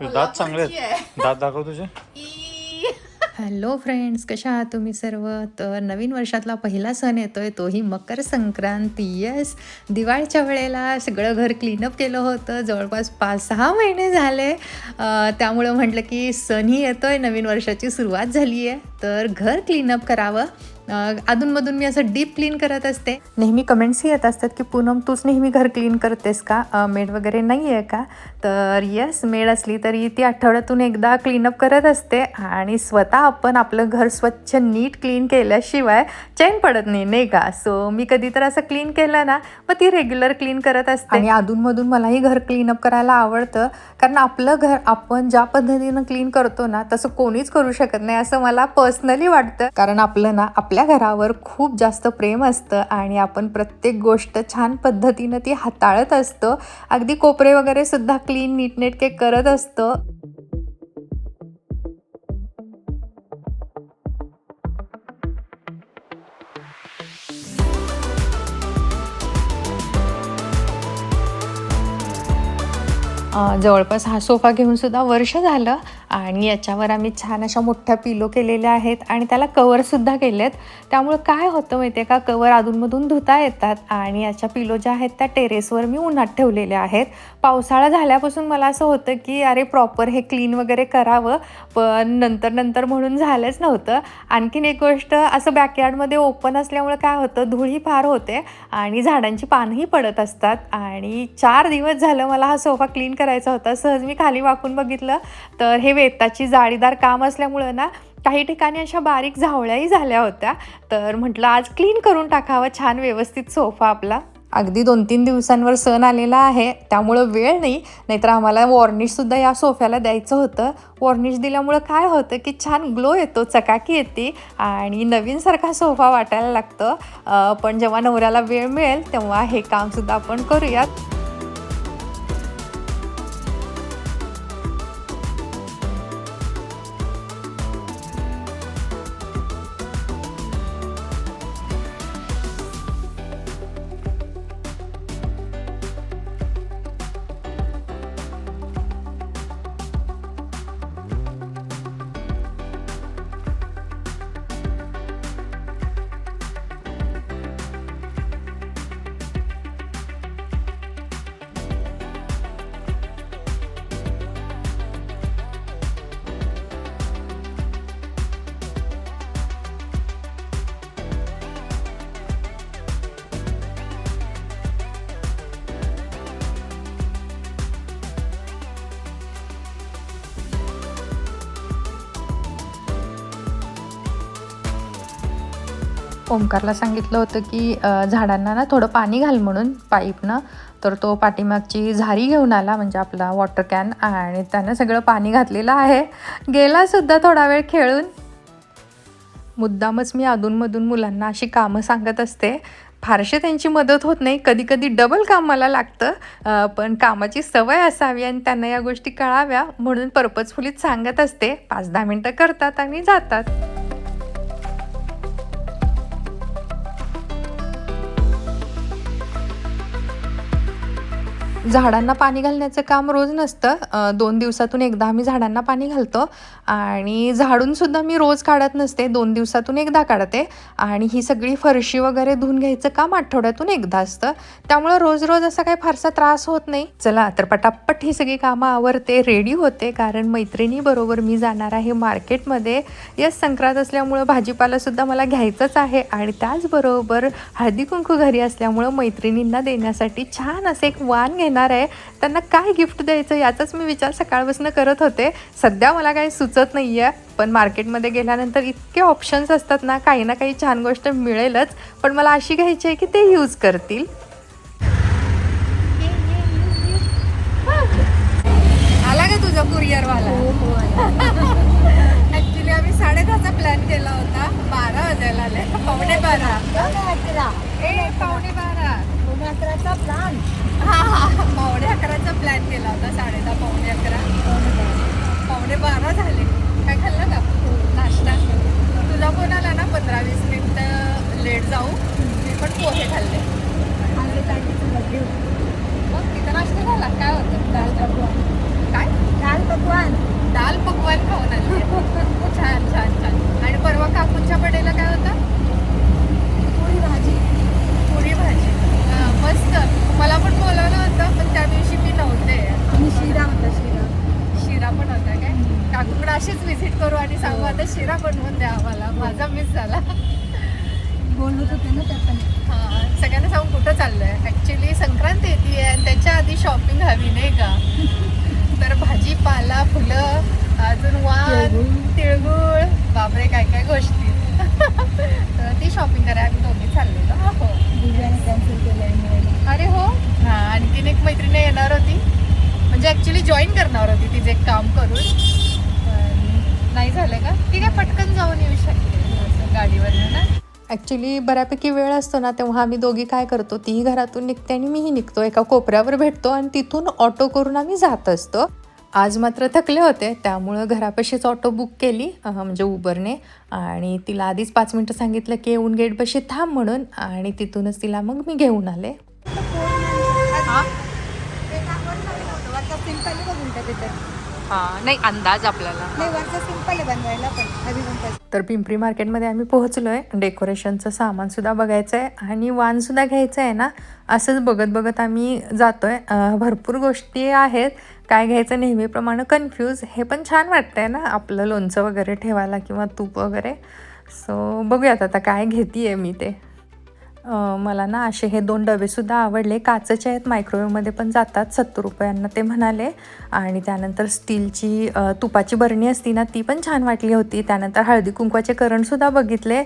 तुझे दात चांगले आहेत. दात दाखव तुझे. हॅलो फ्रेंड्स कशा आहात तुम्ही सर्व? तर नवीन वर्षातला पहिला सण येतोय तोही मकर संक्रांती. येस दिवाळीच्या वेळेला सगळं घर क्लीनअप केलं होतं. जवळपास पाच सहा महिने झाले. अं, त्यामुळं म्हटलं की सणही येतोय नवीन वर्षाची सुरुवात झाली आहे तर घर क्लीनअप करावं. अधूनमधून मी असं डीप क्लीन करत असते. नेहमी कमेंट्सही येत असतात की पूनम तूच नेहमी घर क्लीन करतेस का? मेड वगैरे नाही आहे का? तर येस मेड असली तरी ती आठवड्यातून एकदा क्लीनअप करत असते आणि स्वतः आपण आपलं घर स्वच्छ नीट क्लीन केल्याशिवाय चैन पडत नाही नाही का? सो मी कधी तर असं क्लीन केलं ना मग ती रेग्युलर क्लीन करत असते. आणि अधूनमधून मलाही घर क्लीनअप करायला आवडतं. कारण आपलं घर आपण ज्या पद्धतीनं क्लीन करतो ना तसं कोणीच करू शकत नाही असं मला पर्सनली वाटतं. कारण आपलं ना आपल्या घरावर खूप जास्त प्रेम असतं आणि आपण प्रत्येक गोष्ट छान पद्धतीनं ती हाताळत असतो. अगदी कोपरे वगैरे सुद्धा क्लीन नीटनेटके करत असतो. जवळपास हा सोफा घेऊन सुद्धा वर्ष झालं. आणि याच्यावर आम्ही छान अशा मोठ्या पिलो केलेल्या आहेत आणि त्याला कवरसुद्धा केले आहेत त्यामुळं काय होतं माहिती आहे का? कवर अधूनमधून धुता येतात आणि याच्या पिलो ज्या आहेत त्या टेरेसवर मी उन्हात ठेवलेल्या आहेत. पावसाळा झाल्यापासून मला असं होतं की अरे प्रॉपर हे क्लीन वगैरे करावं पण नंतर नंतर म्हणून झालंच नव्हतं. आणखीन एक गोष्ट असं बॅकयार्डमध्ये ओपन असल्यामुळे काय होतं धुळी फार होते आणि झाडांची पानंही पडत असतात. आणि चार दिवस झालं मला हा सोफा क्लीन करायचा होता. सहज मी खाली वाकून बघितलं. तर हे वेताची जाळीदार काम असल्यामुळं ना काही ठिकाणी अशा बारीक झावळ्याही झाल्या होत्या. तर म्हटलं आज क्लीन करून टाकावं छान व्यवस्थित सोफा आपला. अगदी दोन तीन दिवसांवर सण आलेला आहे त्यामुळं वेळ नाही. नाहीतर आम्हाला वॉर्निशसुद्धा या सोफ्याला द्यायचं होतं. वॉर्निश दिल्यामुळं काय होतं की छान ग्लो येतो चकाकी येते आणि नवीनसारखा सोफा वाटायला लागतं. पण जेव्हा नवऱ्याला वेळ मिळेल तेव्हा हे कामसुद्धा आपण करूयात. ओंकारला सांगितलं होतं की झाडांना ना थोडं पाणी घाल म्हणून पाईपनं तर तो पाठीमागची झारी घेऊन आला म्हणजे आपला वॉटर कॅन आणि त्यानं सगळं पाणी घातलेलं आहे. गेलासुद्धा थोडा वेळ खेळून. मुद्दामच मी अधूनमधून मुलांना अशी कामं सांगत असते. फारशी त्यांची मदत होत नाही. कधी कधी डबल काम मला लागतं. पण कामाची सवय असावी आणि त्यांना या गोष्टी कळाव्या म्हणून पर्पजफुलीच सांगत असते. पाच दहा मिनटं करतात आणि जातात. झाडांना पाणी घालण्याचं काम रोज नसतं. दोन दिवसातून एकदा आम्ही झाडांना पाणी घालतो आणि झाडूनसुद्धा मी रोज काढत नसते. दोन दिवसातून एकदा काढते आणि ही सगळी फरशी वगैरे धुवून घ्यायचं काम आठवड्यातून एकदा असतं. त्यामुळं रोज रोज असा काही फारसा त्रास होत नाही. चला तर पटापट ही सगळी कामं आवरते रेडी होते. कारण मैत्रिणीबरोबर मी जाणार आहे मार्केटमध्ये. यस संक्रांत असल्यामुळं भाजीपालासुद्धा मला घ्यायचंच आहे आणि त्याचबरोबर हळदी कुंकू घरी असल्यामुळं मैत्रिणींना देण्यासाठी छान असं एक वाण घेणार आहे. त्यांना काय गिफ्ट द्यायचं याचाच मी विचार सकाळपासून करत होते. सध्या मला काही सुचत नाही आहे पण मार्केटमध्ये गेल्यानंतर इतके ऑप्शन्स असतात ना काही ना काही छान गोष्ट मिळेलच. पण मला अशी घ्यायची आहे की ते यूज करतील. आला का तुझा कुरिअरवाला ऍक्च्युली आम्ही साडे दहाचा प्लॅन केला होता. बारा वाजायला आले. पावणे बारा. ए पावणे बारा हा हा. पावणे अकराचा प्लॅन केला होता साडे दहा पावणे अकरा. पावणे बारा झाले. काय खाल्लं का? नाश्ता. तुझा फोन आला ना पंधरा वीस मिनिटं लेट जाऊ. मी पण पोहे खाल्ले. मग तिथं नाश्ता झाला. काय होतं? काय? पकवान. दाल पकवान खाऊन आली. छान छान छान. आणि परवा काकूंच्या बडेला काय होतं पोळी भाजी पुरी भाजी हा, मस्त. मला पण बोलावलं होतं पण त्या दिवशी मी नव्हते. आणि शिरा होता शिरा. शिरा पण होता काय? काकूकडे अशीच व्हिजिट करू आणि सांगू आता शिरा बनवून द्या आम्हाला. माझा मिस झाला. बोलत होते ना त्या पण. हा, सगळ्यांना सांगून कुठं चाललंय? ऍक्च्युली संक्रांत येते आणि त्याच्या आधी शॉपिंग हवी नाही का? तर भाजीपाला फुलं अजून वाण. तिळगुळ. बापरे काय काय गोष्टी. तर ती शॉपिंग करायला आम्ही दोघी चाललेलो हो कॅन्सल केलं अरे हो. हा आणखीन एक मैत्रिणी येणार होती. म्हणजे ऍक्च्युली जॉईन करणार होती तिचे एक काम करून. पण नाही झालं का? ती काय पटकन जाऊन येऊ शकते. गाडीवरनं ना. ॲक्च्युली बऱ्यापैकी वेळ असतो ना तेव्हा आम्ही दोघी काय करतो तीही घरातून निघते आणि मीही निघतो. एका कोपऱ्यावर भेटतो आणि तिथून ऑटो करून आम्ही जात असतो. आज मात्र थकले होते त्यामुळं घरापाशीच ऑटो बुक केली म्हणजे उबरने आणि तिला आधीच पाच मिनटं सांगितलं की येऊन गेटपाशी थांब म्हणून. आणि तिथूनच तिला मग मी घेऊन आले. हां नाही अंदाज आपल्याला. नाही वरचा सिंपल आहे बनवायला पण अभी पण तर पिंपरी मार्केटमध्ये आम्ही पोहोचलो आहे डेकोरेशनचं सामानसुद्धा बघायचं आहे आणि वाणसुद्धा घ्यायचं आहे ना असंच बघत बघत आम्ही जातो आहे भरपूर गोष्टी आहेत. काय घ्यायचं नेहमीप्रमाणे कन्फ्यूज हे पण छान वाटतं आहे ना आपलं लोणचं वगैरे ठेवायला किंवा तूप वगैरे. सो बघूयात आता काय घेते आहे मी ते. मला ना असे हे दोन डबेसुद्धा आवडले. काचेचे आहेत मायक्रोवेवमध्ये पण जातात सत्तर रुपयांना ते म्हणाले. आणि त्यानंतर स्टीलची तुपाची बरणी असती ना ती पण छान वाटली होती. त्यानंतर हळदी कुंकवाचे करणसुद्धा बघितले.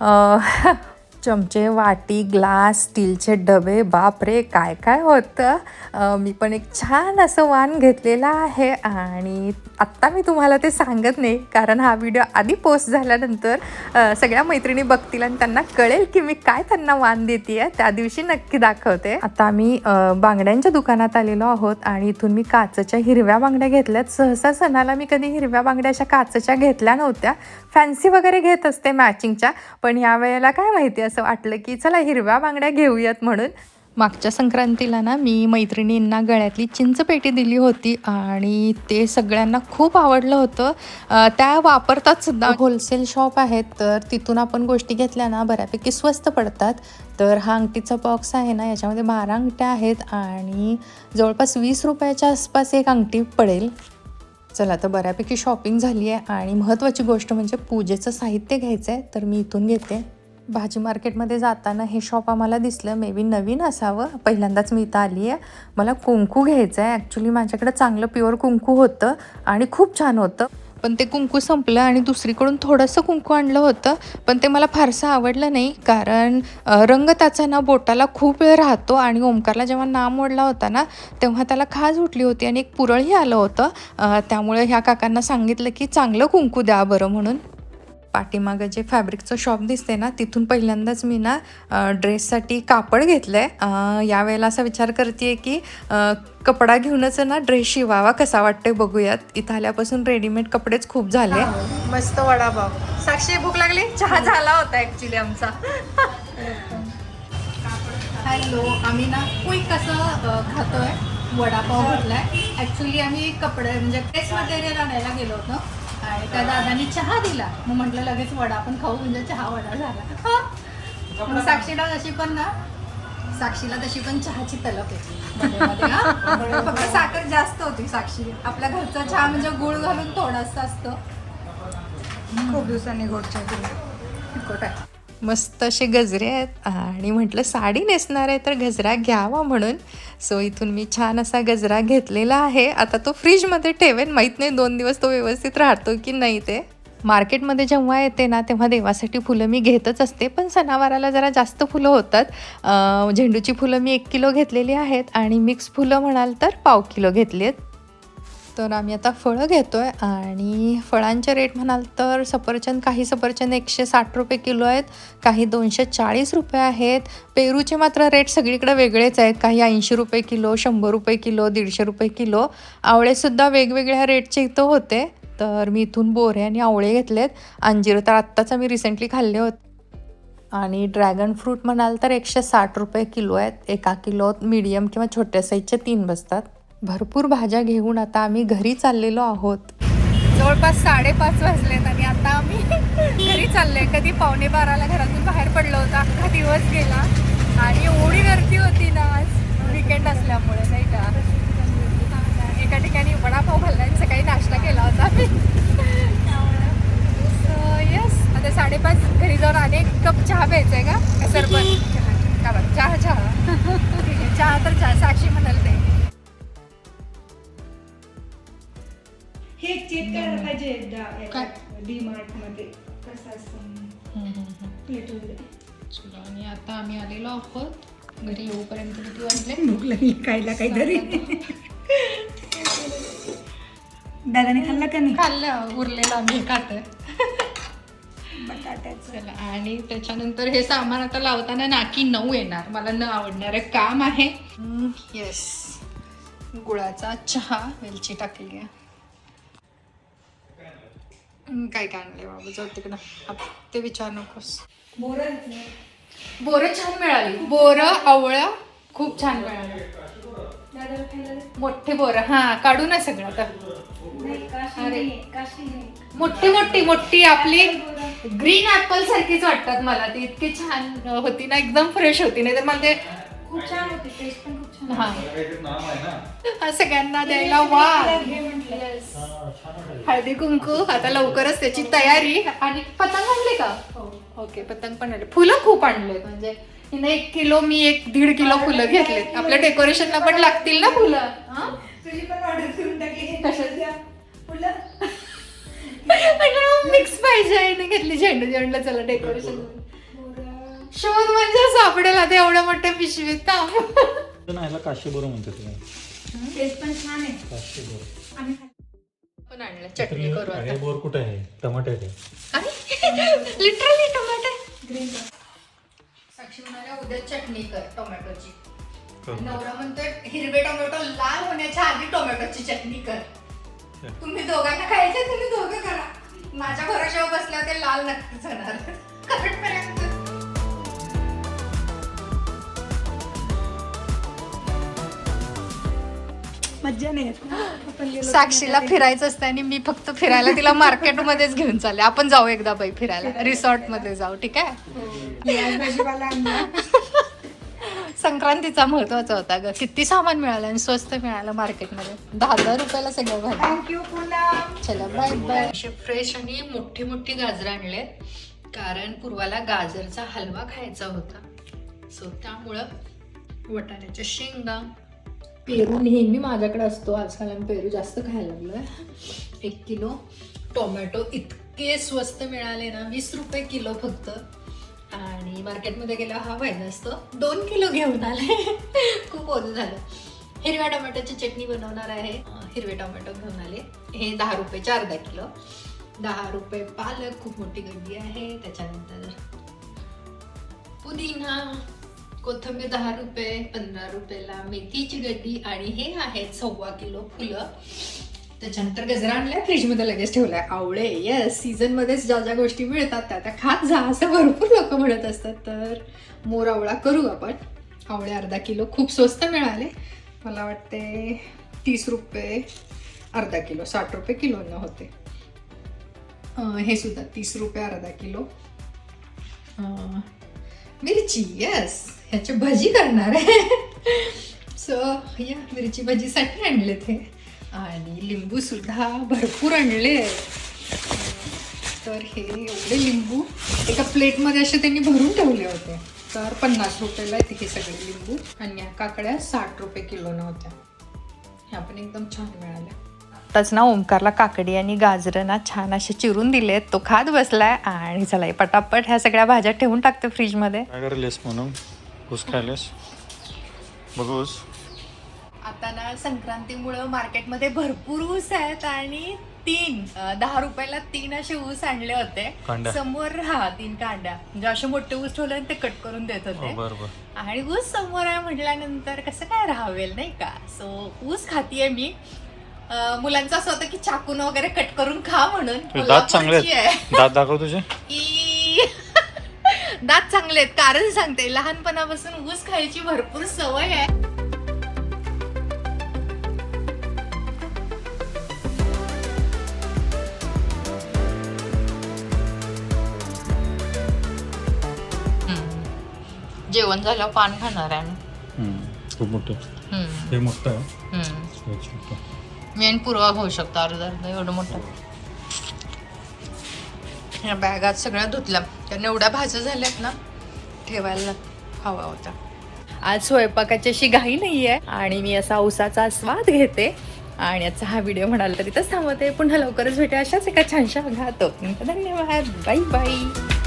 चमचे वाटी ग्लास स्टीलचे डबे बापरे काय काय होतं? मी पण एक छान असं वाण घेतलेलं आहे आणि आत्ता मी तुम्हाला ते सांगत नाही कारण हा व्हिडिओ आधी पोस्ट झाल्यानंतर सगळ्या मैत्रिणी बघतील आणि त्यांना कळेल की मी काय त्यांना वाण देते आहे त्या दिवशी नक्की दाखवते. आता आम्ही बांगड्यांच्या दुकानात आलेलो आहोत आणि इथून मी काचेच्या हिरव्या बांगड्या घेतल्यात. सहसा सणाला मी कधी हिरव्या बांगड्या अशा काचेच्या घेतल्या नव्हत्या. फॅन्सी वगैरे घेत असते मॅचिंगच्या पण या वेळेला काय माहिती असं वाटलं की चला हिरव्या बांगड्या घेऊयात म्हणून. मागच्या संक्रांतीला ना मी मैत्रिणींना गळ्यातली चिंचपेटी दिली होती आणि ते सगळ्यांना खूप आवडलं होतं. त्या वापरतात सुद्धा होलसेल शॉप आहेत तर तिथून आपण गोष्टी घेतल्या ना बऱ्यापैकी स्वस्त पडतात. तर हा अंगठीचा बॉक्स आहे ना याच्यामध्ये बारा अंगठ्या आहेत आणि जवळपास वीस रुपयाच्या आसपास एक अंगठी पडेल. चला तर बऱ्यापैकी शॉपिंग झाली आहे आणि महत्त्वाची गोष्ट म्हणजे पूजेचं साहित्य घ्यायचं आहे तर मी इथून घेते. भाजी मार्केटमध्ये जाताना हे शॉप आम्हाला दिसलं. मे बी नवीन असावं. पहिल्यांदाच मी इथं आली आहे मला कुंकू घ्यायचं आहे ॲक्च्युली माझ्याकडे चांगलं प्युअर कुंकू होतं आणि खूप छान होतं. पण ते कुंकू संपलं आणि दुसरीकडून थोडंसं कुंकू आणलं होतं. पण ते मला फारसं आवडलं नाही. कारण रंग त्याचा ना बोटाला खूप वेळ राहतो आणि ओमकारला जेव्हा नाम ओढला होता ना तेव्हा त्याला खाज उठली होती आणि एक पुरळही आलं होतं. त्यामुळे ह्या काकांना सांगितलं की चांगलं कुंकू द्या बरं म्हणून. पाठीमागं जे फॅब्रिकचं शॉप दिसते ना तिथून पहिल्यांदाच मी ना ड्रेससाठी कापड घेतलं आहे यावेळेला असा विचार करते की कपडा घेऊनच ना ड्रेस शिवावा कसा वाटतोय बघूयात. इथं आल्यापासून रेडीमेड कपडेच खूप झाले. मस्त वडापाव साक्षी भूक लागली? चहा झाला होता ॲक्च्युली आमचा. हॅलो आम्ही ना क्विक असं अ, खातोय वडापाव घेतलाय. ॲक्च्युली आम्ही कपडे म्हणजे ड्रेस मटेरियल आणायला गेलो होतो. काय त्या दादानी चहा दिला. मग म्हटलं लगेच वडा पण खाऊ. म्हणजे चहा वडा झाला. मग साक्षीला तशी पण ना साक्षीला तशी पण चहाची तलप येते फक्त साखर जास्त होती साक्षी. आपल्या घरचा चहा म्हणजे गुळ घालून थोडासा असतो. खूप दिवसांनी गोडच्या तिखट आहे. मस्त असे गजरे आहेत. आणि म्हटलं साडी नेसणार आहे तर गजरा घ्यावा म्हणून. सो इथून मी छान असा गजरा घेतलेला आहे. आता तो फ्रीजमध्ये ठेवेन. माहीत नाही दोन दिवस तो व्यवस्थित राहतो की नाही ते. मार्केटमध्ये जेव्हा येते ना तेव्हा देवासाठी फुलं मी घेतच असते. पण सणावाराला जरा जास्त फुलं होतात. झेंडूची फुलं मी एक किलो घेतलेली आहेत. आणि मिक्स फुलं म्हणाल तर पाव किलो घेतली आहेत तर आम्ही आता फळं घेतो आहे आणि फळांचे रेट म्हणाल तर सफरचंद काही सफरचंद एकशे साठ रुपये किलो आहेत काही दोनशे चाळीस रुपये आहेत. पेरूचे मात्र रेट सगळीकडे वेगळेच आहेत. काही ऐंशी रुपये किलो शंभर रुपये किलो दीडशे रुपये किलो. आवळेसुद्धा वेगवेगळ्या रेटचे इथं होते. तर मी इथून बोरे आणि आवळे घेतलेत. अंजीर तर आत्ताच आम्ही रिसेंटली खाल्ले होते. आणि ड्रॅगन फ्रूट म्हणाल तर एकशे साठ रुपये किलो आहेत. एका किलो मीडियम किंवा छोट्या साईजचे तीन बसतात. भरपूर भाज्या घेऊन आता आम्ही घरी चाललेलो आहोत. जवळपास साडेपाच वाजलेत आणि आता आम्ही घरी चाललोय. कधी पावणे बाराला घरातून बाहेर पडलो होतो. अख्खा दिवस गेला. आणि एवढी गर्दी होती ना आज. विकेंड असल्यामुळे नाही का? एका ठिकाणी वडापाव खाल्ला आणि सकाळी नाश्ता केला होता आम्ही. येस आता साडेपाच घरी जाऊन अनेक कप चहा प्यायचा आहे का? का सरबत. का बरं चहा चहा चहा तर चहा. साक्षी म्हणाल ते हे चेक करायला पाहिजे एकदा? डी मार्टमध्ये. कसं असतं? प्लेट वगैरे चला, आणि आता आम्ही आलेलो आहोत. घरी येऊपर्यंत किती वाजले? भूक लागली खायला काहीतरी. दादाने खाल्ला का नाही? खाल्लं उरलेलं आम्ही खात बटाट्याचं. चला आणि त्याच्यानंतर हे सामान आता लावताना नाकी नऊ येणार. मला न आवडणार काम आहे. येस गुळाचा चहा वेलची टाकली आहे. काय काय आणले बाबा जाऊ तिकडं ते विचार नकोस बोरं बोरं छान मिळाली बोरं आवळं खूप छान मिळाली. मोठे बोरं हा काढू ना सगळं आता नाही काशी अरे. नाही नाही मोठी मोठी मोठी आपली ग्रीन ऍपल सारखीच वाटतात मला ती इतकी छान होती ना एकदम फ्रेश होती नाही तर मला ते खूप छान होती टेस्ट पण खूप छान हा. हा, सगळ्यांना द्यायला वा हे हळदी कुंकू आता लवकरच त्याची तयारी. आणि पतंग आणले का? ओके पतंग पण आणले. फुलं खूप आणले. म्हणजे हिने एक किलो मी एक दीड किलो फुलं घेतलेत. आपल्या डेकोरेशनला पण लागतील ना फुलं? हा? तुझी पण ऑर्डर करून टाकली? द्या. फुलं. मिक्स पाहिजे. घेतली झेंडू. झेंडू चला डेकोरेशन. शोध म्हणजे सापडेल आता एवढ्या मोठ्या पिशवीत थांब. ह्याला काशी बरं म्हणते तुम्ही. टेस्ट पण छान आहे. काशी बोर. आम्ही खाल्लं. पण आणलं चटणी करू हे आता बोर कुठे आहे? टमाटे लिटरली टोमॅटो. साक्षी म्हणाल्या उद्या चटणी कर टोमॅटोची. नवरा म्हणतोय हिरवे टोमॅटो लाल होण्याच्या आधी टोमॅटोची चटणी कर. तुम्ही दोघांना खायचे तुम्ही दोघं करा. माझ्या भरोशावर बसल्यावर ते लाल नक्कीच होणार. करेक्टपर्यंत मज्जा नाही साक्षीला फिरायचं असतं आणि मी फक्त फिरायला तिला मार्केटमध्येच घेऊन चालले. आपण जाऊ एकदा बाई फिरायला. रिसॉर्टमध्ये जाऊ ठीक आहे? आणला संक्रांतीचा महत्त्वाचा होता ग. किती सामान मिळालं आणि स्वस्त मिळालं मार्केटमध्ये. दहा दहा रुपयाला सगळं भाजी चला बाय बाय असे फ्रेश आणि मोठी मोठी गाजरं आणले. कारण पूर्वाला गाजरचा हलवा खायचा होता. सो त्यामुळं वटाण्याच्या शेंगा पेरू नेहमी माझ्याकडे असतो आजकाल आम्ही पेरू जास्त खायला लागलो आहे एक किलो टोमॅटो इतके स्वस्त मिळाले ना वीस रुपये किलो फक्त. आणि मार्केटमध्ये गेला हा फायदा असतो. दोन किलो घेऊन आले. खूप ओझं झालं. हिरव्या टोमॅटोची चटणी बनवणार आहे. हिरवे टोमॅटो घेऊन आले. हे दहा रुपये चार अर्धा किलो. दहा रुपये पालक खूप मोठी गड्डी आहे. त्याच्यानंतर पुदिना. कोथिंबीर दहा रुपये पंधरा रुपयाला मेथीची गड्डी आणि हे आहेत सव्वा किलो फुलं. त्याच्यानंतर गजरा आणल्या फ्रीजमध्ये लगेच ठेवलाय. आवळे येस सीझनमध्येच ज्या ज्या गोष्टी मिळतात त्या त्या खात जा असं भरपूर लोक म्हणत असतात. तर मोर आवळा करू आपण. आवळे अर्धा किलो खूप स्वस्त मिळाले. मला वाटते तीस रुपये अर्धा किलो साठ रुपये किलोनं होते. हे सुद्धा तीस रुपये अर्धा किलो. मिरची येस ह्याची भजी करणार आहे. सो या मिरची भजीसाठी आणले ते. आणि लिंबूसुद्धा भरपूर आणले तर हे एवढे लिंबू एका प्लेटमध्ये असे त्यांनी भरून ठेवले होते. तर पन्नास रुपयाला आहे हे सगळे लिंबू. आणि या काकड्या साठ रुपये किलोनं होत्या. ह्या पण एकदम छान मिळाल्या. आत्ताच ना ओंकारला काकडी आणि गाजरं ना छान असे चिरून दिलेत. तो खात बसलाय आणि चला हे पटापट ह्या सगळ्या भाज्या ठेवून टाकते फ्रीजमध्ये. काय करेलेस म्हणून? ऊस खायलेस? बघू ऊस. आता ना संक्रांतीमुळं मार्केटमध्ये भरपूर ऊस आहेत आणि तीन दहा रुपयाला तीन असे ऊस आणले होते. समोर हा तीन कांड्या. म्हणजे असे मोठे ऊस ठेवले ते कट करून देत हो होते. बरं बरं आणि ऊस समोर आहे म्हटल्यानंतर कसं काय राहावेल नाही का? सो ऊस खातीये मी. मुलांचं असं होतं की चाकून वगैरे कट करून खा म्हणून. दात चांगले दात दाखव तुझे. दात चांगले आहेत. कारण सांगते लहानपणापासून ऊस खायची भरपूर सवय आहे. जेवण झालं पान खाणार आहे खूप मोठं. हे मोठं मेन मी आणि पूर्वा होऊ शकतो अर्धा अर्धा एवढं मोठं. ह्या बॅगात सगळ्या धुतल्या. कारण एवढ्या भाज्या झाल्यात ना ठेवायला हवा होता. आज स्वयंपाकाची अशी घाई नाही आहे आणि मी असा उसाचा स्वाद घेते. आणि याचा हा व्हिडिओ म्हणाल तर थांबते थांबवते. पुन्हा लवकरच भेटे अशाच एका छानशा घातो धन्यवाद. Bye bye.